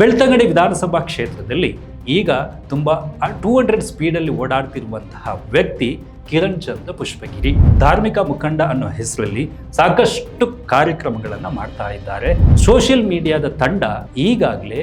ಬೆಳ್ತಂಗಡಿ ವಿಧಾನಸಭಾ ಕ್ಷೇತ್ರದಲ್ಲಿ ಈಗ ತುಂಬ ಟೂ ಹಂಡ್ರೆಡ್ ಸ್ಪೀಡಲ್ಲಿ ಓಡಾಡ್ತಿರುವಂತಹ ವ್ಯಕ್ತಿ ಕಿರಣ್ ಚಂದ್ರ ಪುಷ್ಪಗಿರಿ. ಧಾರ್ಮಿಕ ಮುಖಂಡ ಅನ್ನೋ ಹೆಸರಲ್ಲಿ ಸಾಕಷ್ಟು ಕಾರ್ಯಕ್ರಮಗಳನ್ನು ಮಾಡ್ತಾ ಇದ್ದಾರೆ. ಸೋಷಿಯಲ್ ಮೀಡಿಯಾದ ತಂಡ ಈಗಾಗಲೇ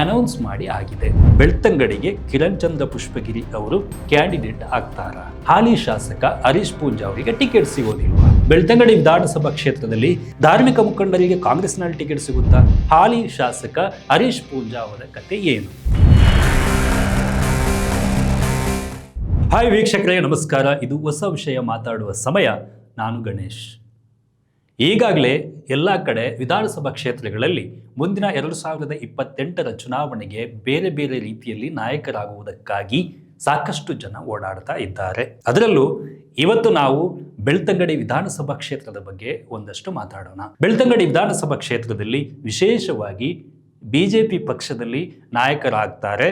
ಅನೌನ್ಸ್ ಮಾಡಿ ಆಗಿದೆ. ಬೆಳ್ತಂಗಡಿಗೆ ಕಿರಣ್ ಚಂದ್ರ ಪುಷ್ಪಗಿರಿ ಅವರು ಕ್ಯಾಂಡಿಡೇಟ್ ಆಗ್ತಾರ. ಹಾಲಿ ಶಾಸಕ ಹರೀಶ್ ಪೂಂಜಾ ಅವರಿಗೆ ಟಿಕೆಟ್ ಸಿಗೋದಿಲ್ವಾ ಬೆಳ್ತಂಗಡಿ ವಿಧಾನಸಭಾ ಕ್ಷೇತ್ರದಲ್ಲಿ ಧಾರ್ಮಿಕ ಮುಖಂಡರಿಗೆ ಕಾಂಗ್ರೆಸ್ನಲ್ಲಿ ಟಿಕೆಟ್ ಸಿಗುತ್ತಾ? ಹಾಲಿ ಶಾಸಕ ಹರೀಶ್ ಪೂಂಜಾ ಅವರ ಕತೆ ಏನು? ಹಾಯ್ ವೀಕ್ಷಕರೇ, ನಮಸ್ಕಾರ. ಇದು ಹೊಸ ವಿಷಯ ಮಾತಾಡುವ ಸಮಯ. ನಾನು ಗಣೇಶ್. ಈಗಾಗಲೇ ಎಲ್ಲ ಕಡೆ ವಿಧಾನಸಭಾ ಕ್ಷೇತ್ರಗಳಲ್ಲಿ ಮುಂದಿನ ಎರಡು ಸಾವಿರದ ಇಪ್ಪತ್ತೆಂಟರ ಚುನಾವಣೆಗೆ ಬೇರೆ ಬೇರೆ ರೀತಿಯಲ್ಲಿ ನಾಯಕರಾಗುವುದಕ್ಕಾಗಿ ಸಾಕಷ್ಟು ಜನ ಓಡಾಡ್ತಾ ಇದ್ದಾರೆ. ಅದರಲ್ಲೂ ಇವತ್ತು ನಾವು ಬೆಳ್ತಂಗಡಿ ವಿಧಾನಸಭಾ ಕ್ಷೇತ್ರದ ಬಗ್ಗೆ ಒಂದಷ್ಟು ಮಾತಾಡೋಣ. ಬೆಳ್ತಂಗಡಿ ವಿಧಾನಸಭಾ ಕ್ಷೇತ್ರದಲ್ಲಿ ವಿಶೇಷವಾಗಿ ಬಿಜೆಪಿ ಪಕ್ಷದಲ್ಲಿ ನಾಯಕರಾಗ್ತಾರೆ.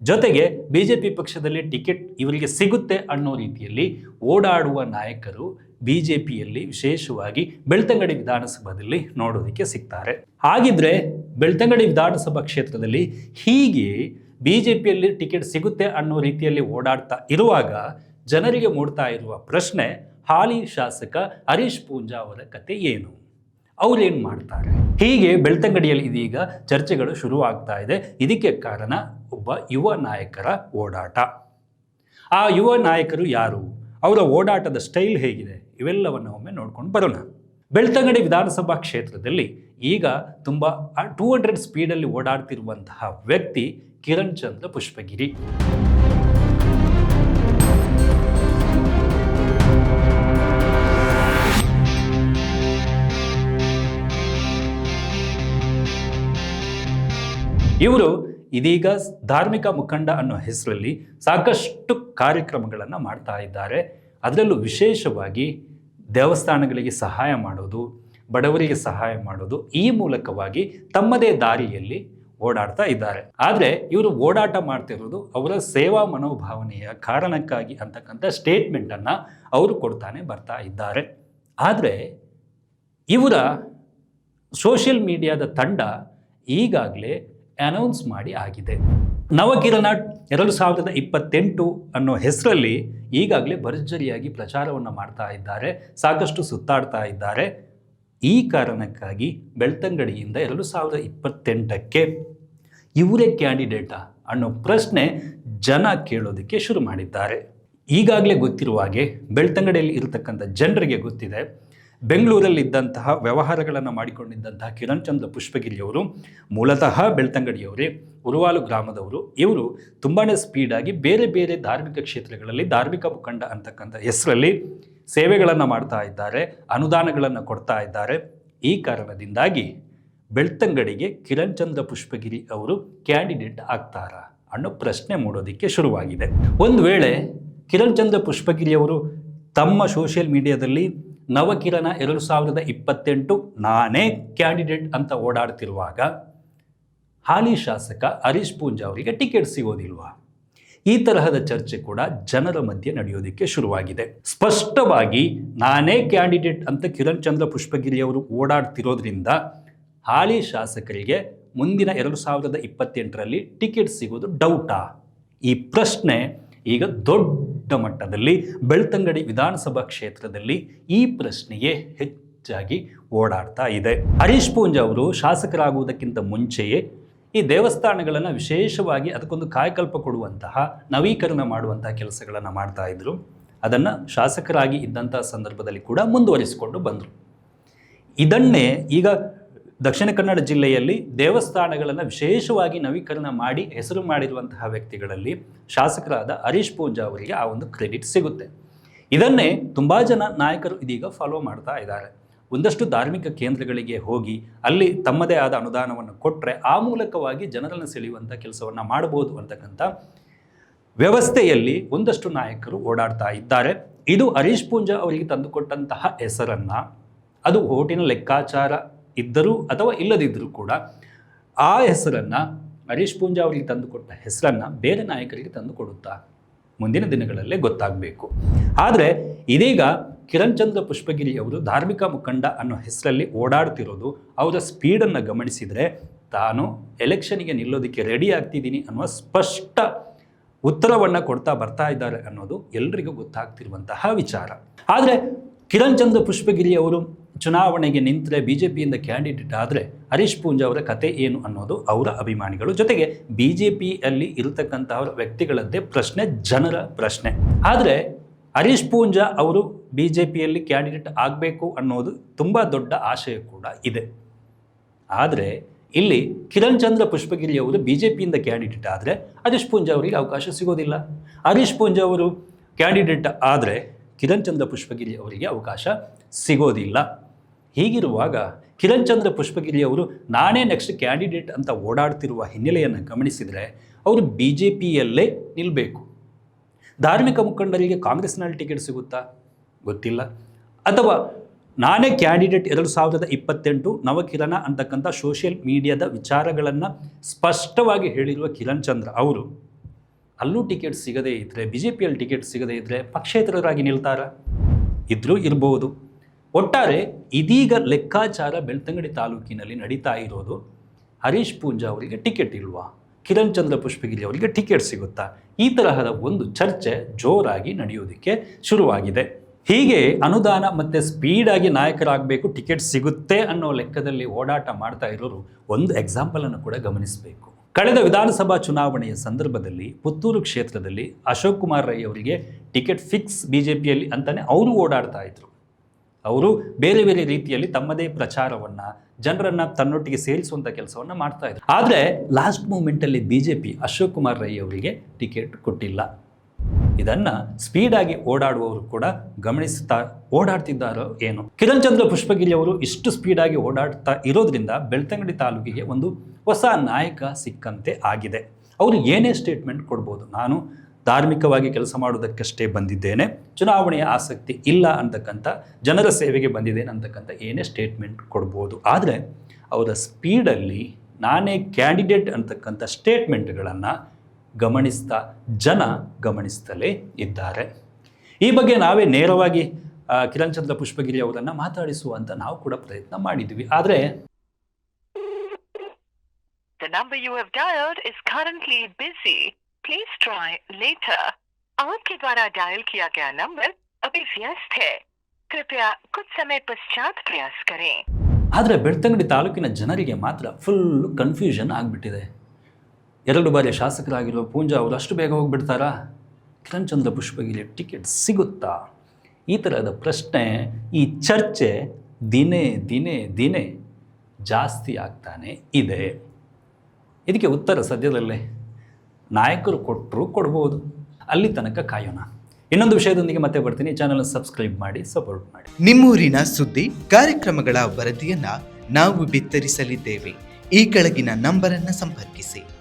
ಜೊತೆಗೆ ಬಿಜೆಪಿ ಪಕ್ಷದಲ್ಲಿ ಟಿಕೆಟ್ ಇವರಿಗೆ ಸಿಗುತ್ತೆ ಅನ್ನೋ ರೀತಿಯಲ್ಲಿ ಓಡಾಡುವ ನಾಯಕರು ಬಿಜೆಪಿಯಲ್ಲಿ ವಿಶೇಷವಾಗಿ ಬೆಳ್ತಂಗಡಿ ವಿಧಾನಸಭಾದಲ್ಲಿ ನೋಡೋದಕ್ಕೆ ಸಿಗ್ತಾರೆ. ಹಾಗಿದ್ರೆ ಬೆಳ್ತಂಗಡಿ ವಿಧಾನಸಭಾ ಕ್ಷೇತ್ರದಲ್ಲಿ ಹೀಗೆ ಬಿ ಜೆ ಪಿಯಲ್ಲಿ ಟಿಕೆಟ್ ಸಿಗುತ್ತೆ ಅನ್ನೋ ರೀತಿಯಲ್ಲಿ ಓಡಾಡ್ತಾ ಇರುವಾಗ ಜನರಿಗೆ ಮೂಡ್ತಾ ಇರುವ ಪ್ರಶ್ನೆ ಹಾಲಿ ಶಾಸಕ ಹರೀಶ್ ಪೂಂಜಾ ಅವರ ಕತೆ ಏನು? ಅವರೇನು ಮಾಡ್ತಾರೆ? ಹೀಗೆ ಬೆಳ್ತಂಗಡಿಯಲ್ಲಿ ಇದೀಗ ಚರ್ಚೆಗಳು ಶುರುವಾಗ್ತಾ ಇದೆ. ಇದಕ್ಕೆ ಕಾರಣ ಒಬ್ಬ ಯುವ ನಾಯಕರ ಓಡಾಟ. ಆ ಯುವ ನಾಯಕರು ಯಾರು? ಅವರ ಓಡಾಟದ ಸ್ಟೈಲ್ ಹೇಗಿದೆ? ಇವೆಲ್ಲವನ್ನು ಒಮ್ಮೆ ನೋಡ್ಕೊಂಡು ಬರೋಣ. ಬೆಳ್ತಂಗಡಿ ವಿಧಾನಸಭಾ ಕ್ಷೇತ್ರದಲ್ಲಿ ಈಗ ತುಂಬ ಟೂ ಹಂಡ್ರೆಡ್ ಸ್ಪೀಡಲ್ಲಿ ಓಡಾಡ್ತಿರುವಂತಹ ವ್ಯಕ್ತಿ ಕಿರಣ್ ಚಂದ್ರ ಪುಷ್ಪಗಿರಿ. ಇವರು ಇದೀಗ ಧಾರ್ಮಿಕ ಮುಖಂಡ ಅನ್ನೋ ಹೆಸರಲ್ಲಿ ಸಾಕಷ್ಟು ಕಾರ್ಯಕ್ರಮಗಳನ್ನು ಮಾಡ್ತಾ ಇದ್ದಾರೆ. ಅದರಲ್ಲೂ ವಿಶೇಷವಾಗಿ ದೇವಸ್ಥಾನಗಳಿಗೆ ಸಹಾಯ ಮಾಡೋದು, ಬಡವರಿಗೆ ಸಹಾಯ ಮಾಡೋದು ಈ ಮೂಲಕವಾಗಿ ತಮ್ಮದೇ ದಾರಿಯಲ್ಲಿ ಓಡಾಡ್ತಾ ಇದ್ದಾರೆ. ಆದರೆ ಇವರು ಓಡಾಟ ಮಾಡ್ತಿರೋದು ಅವರ ಸೇವಾ ಮನೋಭಾವನೆಯ ಕಾರಣಕ್ಕಾಗಿ ಅಂತಕ್ಕಂಥ ಸ್ಟೇಟ್ಮೆಂಟನ್ನು ಅವರು ಕೊಡ್ತಾನೆ ಬರ್ತಾ ಇದ್ದಾರೆ. ಆದರೆ ಇವರ ಸೋಷಿಯಲ್ ಮೀಡಿಯಾದ ತಂಡ ಈಗಾಗಲೇ ಅನೌನ್ಸ್ ಮಾಡಿ ಆಗಿದೆ. ನವಕಿರಣ ಎರಡು ಸಾವಿರದ ಇಪ್ಪತ್ತೆಂಟು ಅನ್ನೋ ಹೆಸರಲ್ಲಿ ಈಗಾಗಲೇ ಭರ್ಜರಿಯಾಗಿ ಪ್ರಚಾರವನ್ನು ಮಾಡ್ತಾ ಇದ್ದಾರೆ, ಸಾಕಷ್ಟು ಸುತ್ತಾಡ್ತಾ ಇದ್ದಾರೆ. ಈ ಕಾರಣಕ್ಕಾಗಿ ಬೆಳ್ತಂಗಡಿಯಿಂದ ಎರಡು ಸಾವಿರದ ಇಪ್ಪತ್ತೆಂಟಕ್ಕೆ ಇವರೇ ಕ್ಯಾಂಡಿಡೇಟಾ ಅನ್ನೋ ಪ್ರಶ್ನೆ ಜನ ಕೇಳೋದಕ್ಕೆ ಶುರು ಮಾಡಿದ್ದಾರೆ. ಈಗಾಗಲೇ ಗೊತ್ತಿರುವ ಹಾಗೆ ಬೆಳ್ತಂಗಡಿಯಲ್ಲಿ ಇರತಕ್ಕಂಥ ಜನರಿಗೆ ಗೊತ್ತಿದೆ ಬೆಂಗಳೂರಲ್ಲಿದ್ದಂತಹ ವ್ಯವಹಾರಗಳನ್ನು ಮಾಡಿಕೊಂಡಿದ್ದಂತಹ ಕಿರಣ್ ಚಂದ್ರ ಪುಷ್ಪಗಿರಿಯವರು ಮೂಲತಃ ಬೆಳ್ತಂಗಡಿಯವರೇ, ಉರುವಾಲು ಗ್ರಾಮದವರು, ಇವರು ತುಂಬಾ ಸ್ಪೀಡಾಗಿ ಬೇರೆ ಬೇರೆ ಧಾರ್ಮಿಕ ಕ್ಷೇತ್ರಗಳಲ್ಲಿ ಧಾರ್ಮಿಕ ಮುಖಂಡ ಅಂತಕ್ಕಂಥ ಹೆಸರಲ್ಲಿ ಸೇವೆಗಳನ್ನು ಮಾಡ್ತಾ ಇದ್ದಾರೆ, ಅನುದಾನಗಳನ್ನು ಕೊಡ್ತಾ ಇದ್ದಾರೆ. ಈ ಕಾರಣದಿಂದಾಗಿ ಬೆಳ್ತಂಗಡಿಗೆ ಕಿರಣ್ ಚಂದ್ರ ಪುಷ್ಪಗಿರಿ ಅವರು ಕ್ಯಾಂಡಿಡೇಟ್ ಆಗ್ತಾರಾ ಅನ್ನೋ ಪ್ರಶ್ನೆ ಮೂಡೋದಕ್ಕೆ ಶುರುವಾಗಿದೆ. ಒಂದು ವೇಳೆ ಕಿರಣ್ ಚಂದ್ರ ಪುಷ್ಪಗಿರಿಯವರು ತಮ್ಮ ಸೋಷಿಯಲ್ ಮೀಡಿಯಾದಲ್ಲಿ ನವಕಿರಣ ಎರಡು ಸಾವಿರದ ಇಪ್ಪತ್ತೆಂಟು ನಾನೇ ಕ್ಯಾಂಡಿಡೇಟ್ ಅಂತ ಓಡಾಡ್ತಿರುವಾಗ ಹಾಲಿ ಶಾಸಕ ಹರೀಶ್ ಪೂಂಜಾ ಅವರಿಗೆ ಟಿಕೆಟ್ ಸಿಗೋದಿಲ್ವಾ? ಈ ತರಹದ ಚರ್ಚೆ ಕೂಡ ಜನರ ಮಧ್ಯೆ ನಡೆಯೋದಕ್ಕೆ ಶುರುವಾಗಿದೆ. ಸ್ಪಷ್ಟವಾಗಿ ನಾನೇ ಕ್ಯಾಂಡಿಡೇಟ್ ಅಂತ ಕಿರಣ್ ಚಂದ್ರ ಪುಷ್ಪಗಿರಿ ಅವರು ಓಡಾಡ್ತಿರೋದ್ರಿಂದ ಹಾಲಿ ಶಾಸಕರಿಗೆ ಮುಂದಿನ ಎರಡು ಸಾವಿರದ ಇಪ್ಪತ್ತೆಂಟರಲ್ಲಿ ಟಿಕೆಟ್ ಸಿಗೋದು ಡೌಟಾ? ಈ ಪ್ರಶ್ನೆ ಈಗ ದೊಡ್ಡ ಮಟ್ಟದಲ್ಲಿ ಬೆಳ್ತಂಗಡಿ ವಿಧಾನಸಭಾ ಕ್ಷೇತ್ರದಲ್ಲಿ ಈ ಪ್ರಶ್ನೆಯೇ ಹೆಚ್ಚಾಗಿ ಓಡಾಡ್ತಾ ಇದೆ. ಹರೀಶ್ ಪೂಂಜ್ ಅವರು ಶಾಸಕರಾಗುವುದಕ್ಕಿಂತ ಮುಂಚೆಯೇ ಈ ದೇವಸ್ಥಾನಗಳನ್ನು ವಿಶೇಷವಾಗಿ ಅದಕ್ಕೊಂದು ಕಾಯಕಲ್ಪ ಕೊಡುವಂತಹ, ನವೀಕರಣ ಮಾಡುವಂತಹ ಕೆಲಸಗಳನ್ನು ಮಾಡ್ತಾ ಇದ್ದರು ಅದನ್ನು ಶಾಸಕರಾಗಿ ಇದ್ದಂಥ ಸಂದರ್ಭದಲ್ಲಿ ಕೂಡ ಮುಂದುವರಿಸಿಕೊಂಡು ಬಂದರು. ಇದನ್ನೇ ಈಗ ದಕ್ಷಿಣ ಕನ್ನಡ ಜಿಲ್ಲೆಯಲ್ಲಿ ದೇವಸ್ಥಾನಗಳನ್ನು ವಿಶೇಷವಾಗಿ ನವೀಕರಣ ಮಾಡಿ ಹೆಸರು ಮಾಡಿರುವಂತಹ ವ್ಯಕ್ತಿಗಳಲ್ಲಿ ಶಾಸಕರಾದ ಹರೀಶ್ ಪೂಂಜಾ ಅವರಿಗೆ ಆ ಒಂದು ಕ್ರೆಡಿಟ್ ಸಿಗುತ್ತೆ. ಇದನ್ನೇ ತುಂಬ ಜನ ನಾಯಕರು ಇದೀಗ ಫಾಲೋ ಮಾಡ್ತಾ ಇದ್ದಾರೆ. ಒಂದಷ್ಟು ಧಾರ್ಮಿಕ ಕೇಂದ್ರಗಳಿಗೆ ಹೋಗಿ ಅಲ್ಲಿ ತಮ್ಮದೇ ಆದ ಅನುದಾನವನ್ನು ಕೊಟ್ಟರೆ ಆ ಮೂಲಕವಾಗಿ ಜನರನ್ನು ಸೆಳೆಯುವಂಥ ಕೆಲಸವನ್ನು ಮಾಡಬಹುದು ಅಂತಕ್ಕಂಥ ವ್ಯವಸ್ಥೆಯಲ್ಲಿ ಒಂದಷ್ಟು ನಾಯಕರು ಓಡಾಡ್ತಾ ಇದ್ದಾರೆ. ಇದು ಹರೀಶ್ ಪೂಂಜಾ ಅವರಿಗೆ ತಂದುಕೊಟ್ಟಂತಹ ಹೆಸರನ್ನು ಅದು ಓಟಿನ ಲೆಕ್ಕಾಚಾರ ಇದ್ದರೂ ಅಥವಾ ಇಲ್ಲದಿದ್ದರೂ ಕೂಡ ಆ ಹೆಸರನ್ನು ಹರೀಶ್ ಪೂಂಜಾ ಅವರಿಗೆ ತಂದುಕೊಟ್ಟ ಹೆಸರನ್ನು ಬೇರೆ ನಾಯಕರಿಗೆ ತಂದು ಕೊಡುತ್ತಾ ಮುಂದಿನ ದಿನಗಳಲ್ಲೇ ಗೊತ್ತಾಗಬೇಕು. ಆದರೆ ಇದೀಗ ಕಿರಣ್ ಚಂದ್ರ ಪುಷ್ಪಗಿರಿ ಅವರು ಧಾರ್ಮಿಕ ಮುಖಂಡ ಅನ್ನೋ ಹೆಸರಲ್ಲಿ ಓಡಾಡ್ತಿರೋದು ಅವರ ಸ್ಪೀಡನ್ನು ಗಮನಿಸಿದರೆ ತಾನು ಎಲೆಕ್ಷನ್ಗೆ ನಿಲ್ಲೋದಕ್ಕೆ ರೆಡಿ ಆಗ್ತಿದ್ದೀನಿ ಅನ್ನುವ ಸ್ಪಷ್ಟ ಉತ್ತರವನ್ನು ಕೊಡ್ತಾ ಬರ್ತಾ ಇದ್ದಾರೆ ಅನ್ನೋದು ಎಲ್ರಿಗೂ ಗೊತ್ತಾಗ್ತಿರುವಂತಹ ವಿಚಾರ. ಆದರೆ ಕಿರಣ್ ಚಂದ್ರ ಪುಷ್ಪಗಿರಿ ಅವರು ಚುನಾವಣೆಗೆ ನಿಂತರೆ ಬಿ ಜೆ ಪಿಯಿಂದ ಕ್ಯಾಂಡಿಡೇಟ್ ಆದರೆ ಹರೀಶ್ ಪೂಂಜಾ ಅವರ ಕತೆ ಏನು ಅನ್ನೋದು ಅವರ ಅಭಿಮಾನಿಗಳು ಜೊತೆಗೆ ಬಿ ಜೆ ಪಿಯಲ್ಲಿ ಇರತಕ್ಕಂತಹ ವ್ಯಕ್ತಿಗಳದ್ದೇ ಪ್ರಶ್ನೆ, ಜನರ ಪ್ರಶ್ನೆ. ಆದರೆ ಹರೀಶ್ ಪೂಂಜಾ ಅವರು ಬಿ ಜೆ ಪಿಯಲ್ಲಿ ಕ್ಯಾಂಡಿಡೇಟ್ ಆಗಬೇಕು ಅನ್ನೋದು ತುಂಬ ದೊಡ್ಡ ಆಶಯ ಕೂಡ ಇದೆ. ಆದರೆ ಇಲ್ಲಿ ಕಿರಣ್ ಚಂದ್ರ ಪುಷ್ಪಗಿರಿ ಅವರು ಬಿ ಜೆ ಪಿಯಿಂದ ಕ್ಯಾಂಡಿಡೇಟ್ ಆದರೆ ಹರೀಶ್ ಪೂಂಜಾ ಅವರಿಗೆ ಅವಕಾಶ ಸಿಗೋದಿಲ್ಲ. ಹರೀಶ್ ಪೂಂಜಾ ಅವರು ಕ್ಯಾಂಡಿಡೇಟ್ ಆದರೆ ಕಿರಣ್ ಚಂದ್ರ ಪುಷ್ಪಗಿರಿ ಅವರಿಗೆ ಅವಕಾಶ ಸಿಗೋದಿಲ್ಲ. ಹೀಗಿರುವಾಗ ಕಿರಣ್ ಚಂದ್ರ ಪುಷ್ಪಗಿರಿ ಅವರು ನಾನೇ ನೆಕ್ಸ್ಟ್ ಕ್ಯಾಂಡಿಡೇಟ್ ಅಂತ ಓಡಾಡ್ತಿರುವ ಹಿನ್ನೆಲೆಯನ್ನು ಗಮನಿಸಿದರೆ, ಅವರು ಬಿ ಜೆ ಪಿಯಲ್ಲೇ ನಿಲ್ಲಬೇಕು ಧಾರ್ಮಿಕ ಮುಖಂಡರಿಗೆ ಕಾಂಗ್ರೆಸ್ನಲ್ಲಿ ಟಿಕೆಟ್ ಸಿಗುತ್ತಾ? ಗೊತ್ತಿಲ್ಲ. ಅಥವಾ ನಾನೇ ಕ್ಯಾಂಡಿಡೇಟ್ ಎರಡು ಸಾವಿರದ ಇಪ್ಪತ್ತೆಂಟು ನವಕಿರಣ ಅಂತಕ್ಕಂಥ ಸೋಷಿಯಲ್ ಮೀಡಿಯಾದ ವಿಚಾರಗಳನ್ನು ಸ್ಪಷ್ಟವಾಗಿ ಹೇಳಿರುವ ಕಿರಣ್ ಚಂದ್ರ ಅವರು, ಅಲ್ಲೂ ಟಿಕೆಟ್ ಸಿಗದೇ ಇದ್ದರೆ ಬಿ ಜೆ ಪಿಯಲ್ಲಿ ಟಿಕೆಟ್ ಸಿಗದೇ ಇದ್ದರೆ ಪಕ್ಷೇತರರಾಗಿ ನಿಲ್ತಾರ? ಇದ್ರೂ ಇರ್ಬೋದು. ಒಟ್ಟಾರೆ ಇದೀಗ ಲೆಕ್ಕಾಚಾರ ಬೆಳ್ತಂಗಡಿ ತಾಲೂಕಿನಲ್ಲಿ ನಡೀತಾ ಇರೋದು ಹರೀಶ್ ಪೂಂಜಾ ಅವರಿಗೆ ಟಿಕೆಟ್ ಇಲ್ವಾ? ಕಿರಣ್ ಚಂದ್ರ ಪುಷ್ಪಗಿರಿ ಅವರಿಗೆ ಟಿಕೆಟ್ ಸಿಗುತ್ತಾ? ಈ ತರಹದ ಒಂದು ಚರ್ಚೆ ಜೋರಾಗಿ ನಡೆಯೋದಕ್ಕೆ ಶುರುವಾಗಿದೆ. ಹೀಗೆ ಅನುದಾನ ಮತ್ತು ಸ್ಪೀಡಾಗಿ ನಾಯಕರಾಗಬೇಕು, ಟಿಕೆಟ್ ಸಿಗುತ್ತೆ ಅನ್ನೋ ಲೆಕ್ಕದಲ್ಲಿ ಓಡಾಟ ಮಾಡ್ತಾ ಇರೋರು ಒಂದು ಎಕ್ಸಾಂಪಲನ್ನು ಕೂಡ ಗಮನಿಸಬೇಕು. ಕಳೆದ ವಿಧಾನಸಭಾ ಚುನಾವಣೆಯ ಸಂದರ್ಭದಲ್ಲಿ ಪುತ್ತೂರು ಕ್ಷೇತ್ರದಲ್ಲಿ ಅಶೋಕ್ ಕುಮಾರ್ ರೈ ಅವರಿಗೆ ಟಿಕೆಟ್ ಫಿಕ್ಸ್ ಬಿ ಜೆ ಪಿಯಲ್ಲಿ ಅಂತಲೇ ಅವರು ಓಡಾಡ್ತಾ ಇದ್ರು. ಅವರು ಬೇರೆ ಬೇರೆ ರೀತಿಯಲ್ಲಿ ತಮ್ಮದೇ ಪ್ರಚಾರವನ್ನು ಜನರನ್ನು ತನ್ನೊಟ್ಟಿಗೆ ಸೇರಿಸುವಂಥ ಕೆಲಸವನ್ನು ಮಾಡ್ತಾ ಇದ್ರು. ಆದರೆ ಲಾಸ್ಟ್ ಮೂಮೆಂಟಲ್ಲಿ B J P Ashok Kumar Rai ಅವರಿಗೆ ಟಿಕೆಟ್ ಕೊಟ್ಟಿಲ್ಲ. ಇದನ್ನು ಸ್ಪೀಡಾಗಿ ಓಡಾಡುವವರು ಕೂಡ ಗಮನಿಸ್ತಾ ಓಡಾಡ್ತಿದ್ದಾರೋ ಏನು. ಕಿರಣ್ ಚಂದ್ರ ಪುಷ್ಪಗಿರಿ ಅವರು ಇಷ್ಟು ಸ್ಪೀಡಾಗಿ ಓಡಾಡ್ತಾ ಇರೋದ್ರಿಂದ ಬೆಳ್ತಂಗಡಿ ತಾಲೂಕಿಗೆ ಒಂದು ಹೊಸ ನಾಯಕ ಸಿಕ್ಕಂತೆ ಆಗಿದೆ. ಅವರು ಏನೇ ಸ್ಟೇಟ್ಮೆಂಟ್ ಕೊಡ್ಬೋದು, ನಾನು ಧಾರ್ಮಿಕವಾಗಿ ಕೆಲಸ ಮಾಡೋದಕ್ಕಷ್ಟೇ ಬಂದಿದ್ದೇನೆ. ಚುನಾವಣೆಯ ಆಸಕ್ತಿ ಇಲ್ಲ ಅಂತಕ್ಕಂಥ, ಜನರ ಸೇವೆಗೆ ಬಂದಿದ್ದೇನೆ ಅಂತಕ್ಕಂಥ ಏನೇ ಸ್ಟೇಟ್ಮೆಂಟ್ ಕೊಡ್ಬೋದು. ಆದರೆ ಅವರ ಸ್ಪೀಡಲ್ಲಿ ನಾನೇ ಕ್ಯಾಂಡಿಡೇಟ್ ಅಂತಕ್ಕಂಥ ಸ್ಟೇಟ್ಮೆಂಟ್ಗಳನ್ನು ಗಮನಿಸ್ತಾ, ಜನ ಗಮನಿಸ್ತಲೇ ಇದ್ದಾರೆ. ಈ ಬಗ್ಗೆ ನಾವೇ ನೇರವಾಗಿ ಕಿರಣ್ ಚಂದ್ರ ಪುಷ್ಪಗಿರಿ ಅವರನ್ನು ಮಾತಾಡಿಸುವಂತ ನಾವು ಕೂಡ ಪ್ರಯತ್ನ ಮಾಡಿದ್ವಿ. ಆದರೆ The number you have dialed is currently busy. Please try later. आपके द्वारा डायल किया गया नंबर अभी व्यस्त है कृपया कुछ समय पश्चात प्रयास करें ಆದರೆ ಬೆಳ್ತಂಗಡಿ ತಾಲೂಕಿನ ಜನರಿಗೆ ಮಾತ್ರ ಫುಲ್ ಕನ್ಫ್ಯೂಷನ್ ಆಗಿಬಿಟ್ಟಿದೆ ಎರಡು ಬಾರಿ ಶಾಸಕರಾಗಿರುವ ಪೂಂಜಾ ಅವರು ಅಷ್ಟು ಬೇಗ ಹೋಗ್ಬಿಡ್ತಾರಾ ಕಿರಣ್ ಚಂದ್ರ ಪುಷ್ಪಗಿರಿ ಟಿಕೆಟ್ ಸಿಗುತ್ತಾ ಈ ಥರದ ಪ್ರಶ್ನೆ ಈ ಚರ್ಚೆ ದಿನೇ ದಿನೇ ದಿನೇ ಜಾಸ್ತಿ ಆಗ್ತಾನೆ ಇದೆ ಇದಕ್ಕೆ ಉತ್ತರ ಸದ್ಯದಲ್ಲೇ ನಾಯಕರು ಕೊಟ್ಟರು ಕೊಡ್ಬೋದು. ಅಲ್ಲಿ ತನಕ ಕಾಯೋಣ. ಇನ್ನೊಂದು ವಿಷಯದೊಂದಿಗೆ ಮತ್ತೆ ಬರ್ತೀನಿ. ಚಾನಲ್ ಸಬ್ಸ್ಕ್ರೈಬ್ ಮಾಡಿ ಸಪೋರ್ಟ್ ಮಾಡಿ. ನಿಮ್ಮೂರಿನ ಸುದ್ದಿ, ಕಾರ್ಯಕ್ರಮಗಳ ವರದಿಯನ್ನ ನಾವು ಬಿತ್ತರಿಸಲಿದ್ದೇವೆ. ಈ ಕೆಳಗಿನ ನಂಬರನ್ನು ಸಂಪರ್ಕಿಸಿ.